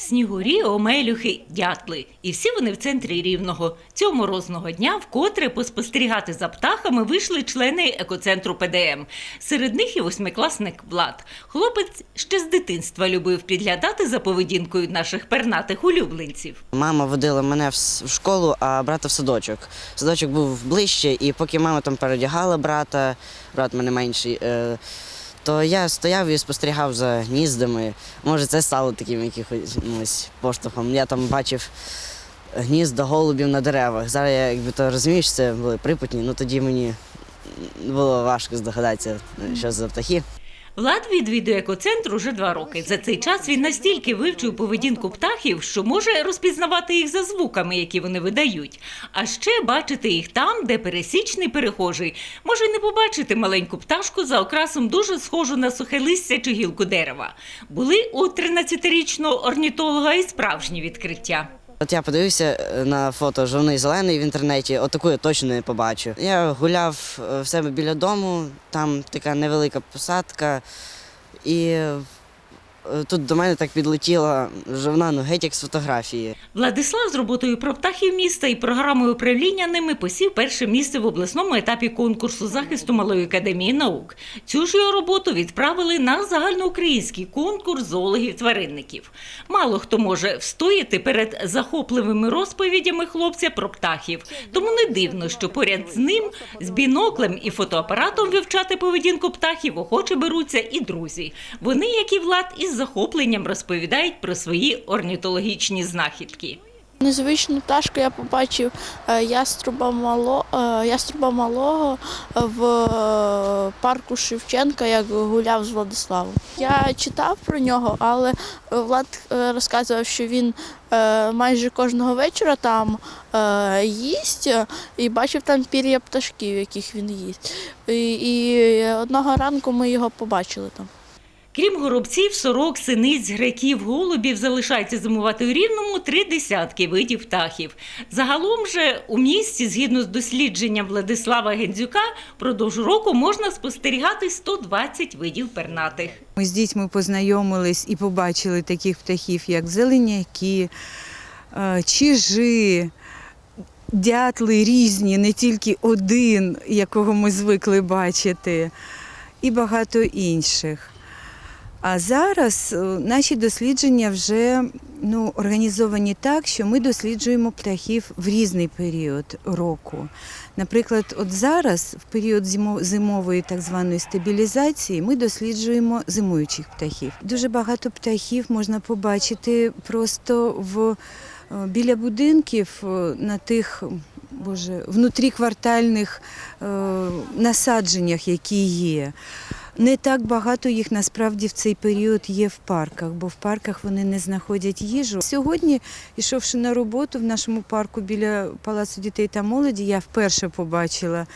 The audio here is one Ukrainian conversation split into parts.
Снігурі, омелюхи, дятли. І всі вони в центрі рівного. Цього морозного дня вкотре поспостерігати за птахами вийшли члени екоцентру ПДМ. Серед них і восьмикласник Влад. Хлопець ще з дитинства любив підглядати за поведінкою наших пернатих улюбленців. Мама водила мене в школу, а брата в садочок. Садочок був ближче, і поки мама там передягала брата, брат мене менший, е, то я стояв і спостерігав за гніздами. Може, це стало таким якимось поштовхом. Я там бачив гнізда голубів на деревах. Зараз я якби то розумію, що це були припутні, ну тоді мені було важко здогадатися, що за птахи. Влад відвідує екоцентр уже два роки. За цей час він настільки вивчив поведінку птахів, що може розпізнавати їх за звуками, які вони видають. А ще бачити їх там, де пересічний перехожий може не побачити маленьку пташку за окрасом дуже схожу на сухе листя чи гілку дерева. Були у 13-річного орнітолога і справжні відкриття. От я подивився е, на фото жовний зелений в інтернеті, отаку я точно не побачу. Я гуляв е, в себе біля дому, там така невелика посадка, і тут до мене так підлетіла жовна, ну геть як з фотографії. Владислав з роботою про птахів міста і програмою управління ними посів перше місце в обласному етапі конкурсу захисту Малої академії наук. Цю ж його роботу відправили на загальноукраїнський конкурс зоологів-тваринників. Мало хто може встояти перед захопливими розповідями хлопця про птахів. Тому не дивно, що поряд з ним з біноклем і фотоапаратом вивчати поведінку птахів охоче беруться і друзі. Вони, як і Влад, із захопленням розповідають про свої орнітологічні знахідки. Незвичну пташку я побачив е, яструба, мало, е, яструба малого в е, парку Шевченка, як гуляв з Владиславом. Я читав про нього, але Влад розказував, що він майже кожного вечора там їсть і бачив там пір'я пташків, яких він їсть. І одного ранку ми його побачили там. Крім горобців, сорок, синиць, греків, голубів залишається зимувати у рівному три десятки видів птахів. Загалом же у місті, згідно з дослідженням Владислава Гендзюка, впродовж року можна спостерігати 120 видів пернатих. Ми з дітьми познайомились і побачили таких птахів, як зеленяки, е, чижи, дятли різні, не тільки один, якого ми звикли бачити, і багато інших. А зараз е, наші дослідження вже ну, організовані так, що ми досліджуємо птахів в різний період року. Наприклад, от зараз, в період зимо- зимової так званої стабілізації, ми досліджуємо зимуючих птахів. Дуже багато птахів можна побачити просто в, е, біля будинків е, на тих. Боже, внутріквартальних е, насадженнях, які є. Не так багато їх насправді в цей період є в парках, бо в парках вони не знаходять їжу. Сьогодні, йшовши на роботу в нашому парку біля Палацу дітей та молоді, я вперше побачила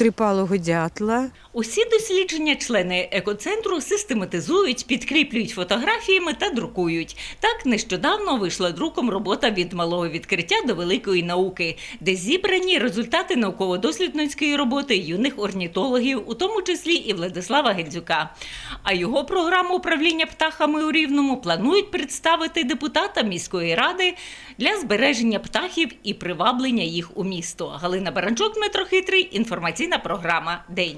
трипалого дятла. Усі дослідження члени екоцентру систематизують, підкріплюють фотографіями та друкують. Так нещодавно вийшла друком робота від малого відкриття до великої науки, де зібрані результати науково-дослідницької роботи юних орнітологів, у тому числі і Владислава Гельзюка. А його програму управління птахами у Рівному планують представити депутатам міської ради для збереження птахів і приваблення їх у місто. Галина Баранчук, Дмитро Хитрий. Інформаційна програма День.